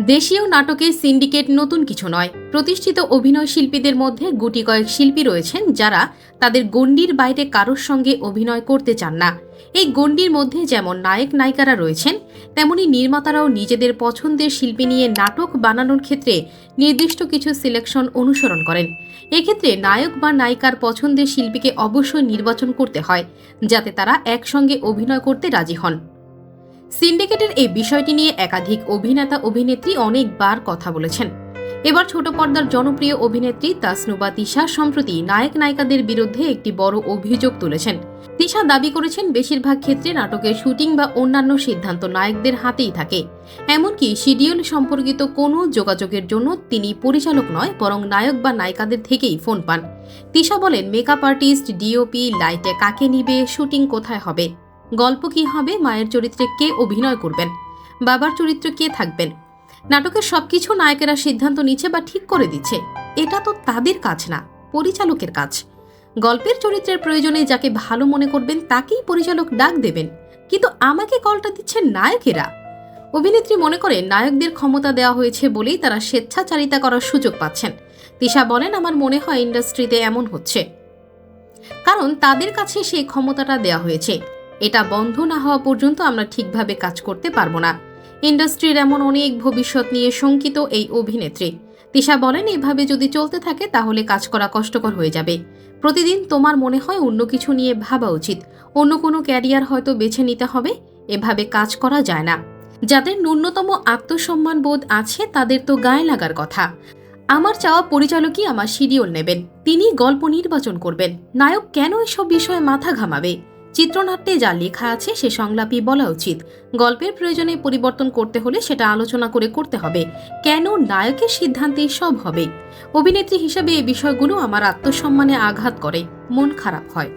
দেশীয় নাটকের সিন্ডিকেট নতুন কিছু নয়। প্রতিষ্ঠিত অভিনয় শিল্পীদের মধ্যে গুটি কয়েক শিল্পী রয়েছেন যারা তাদের গণ্ডির বাইরে কারোর সঙ্গে অভিনয় করতে চান না। এই গণ্ডির মধ্যে যেমন নায়ক নায়িকারা রয়েছেন, তেমনি নির্মাতারাও নিজেদের পছন্দের শিল্পী নিয়ে নাটক বানানোর ক্ষেত্রে নির্দিষ্ট কিছু সিলেকশন অনুসরণ করেন। এক্ষেত্রে নায়ক বা নায়িকার পছন্দের শিল্পীকে অবশ্যই নির্বাচন করতে হয়, যাতে তারা একসঙ্গে অভিনয় করতে রাজি হন। সিন্ডিকেটের এই বিষয়টি নিয়ে একাধিক অভিনেতা অভিনেত্রী অনেকবার কথা বলেছেন। এবার ছোট পর্দার জনপ্রিয় অভিনেত্রী তাসনুবা তিশা সম্প্রতি নায়ক নায়িকাদের বিরুদ্ধে একটি বড় অভিযোগ তুলেছেন। তিশা দাবি করেছেন, বেশিরভাগ ক্ষেত্রে নাটকের শুটিং বা অন্যান্য সিদ্ধান্ত নায়কদের হাতেই থাকে। এমনকি শিডিউল সম্পর্কিত কোনো যোগাযোগের জন্য তিনি পরিচালক নয়, বরং নায়ক বা নায়িকাদের থেকেই ফোন পান। তিশা বলেন, মেকআপ আর্টিস্ট, ডিওপি, লাইটে কাকে নিবে, শুটিং কোথায় হবে? গল্প কি হবে, মায়ের চরিত্রে কে অভিনয় করবেন, বাবার চরিত্রে কে থাকবেন? নাটকের সবকিছু নায়কেরা সিদ্ধান্ত নিচ্ছে বা ঠিক করে দিচ্ছে। এটা তো তাদের কাজ না, পরিচালকের কাজ। গল্পের চরিত্রের প্রয়োজনে যাকে ভালো মনে করবেন, তাকেই পরিচালক ডাক দেবেন। কিন্তু আমাকে কলটা দিচ্ছেন নায়কেরা। অভিনেত্রী মনে করে, নায়কদের ক্ষমতা দেওয়া হয়েছে বলেই তারা স্বেচ্ছাচারিতা করার সুযোগ পাচ্ছেন। তিশা বলেন, আমার মনে হয় ইন্ডাস্ট্রিতে এমন হচ্ছে। কারণ তাদের কাছে সেই ক্ষমতাটা দেওয়া হয়েছে। এটা বন্ধ না হওয়া পর্যন্ত আমরা ঠিকভাবে কাজ করতে পারব না। ইন্ডাস্ট্রির এমন অনেক ভবিষ্যৎ নিয়ে শঙ্কিত এই অভিনেত্রী। তিশা বলেন, এভাবে যদি চলতে থাকে, তাহলে কাজ করা কষ্টকর হয়ে যাবে। প্রতিদিন তোমার মনে হয় অন্য কিছু নিয়ে ভাবা উচিত। অন্য কোনো ক্যারিয়ার হয়তো বেছে নিতে হবে। এভাবে কাজ করা যায় না। যাদের ন্যূনতম আত্মসম্মান বোধ আছে, তাদের তো গায়ে লাগার কথা। আমার চাওয়া পরিচালকই আমার শিডিউল নেবেন। তিনি গল্প নির্বাচন করবেন। নায়ক কেন এসব বিষয়ে মাথা ঘামাবে? চিত্রনাট্যে যা লেখা আছে সে সংলাপই বলা উচিত। গল্পের প্রয়োজনে পরিবর্তন করতে হলে সেটা আলোচনা করে করতে হবে। কেন নায়কের সিদ্ধান্তেই সব হবে? অভিনেত্রী হিসাবে এই বিষয়গুলো আমার আত্মসম্মানে আঘাত করে। মন খারাপ হয়।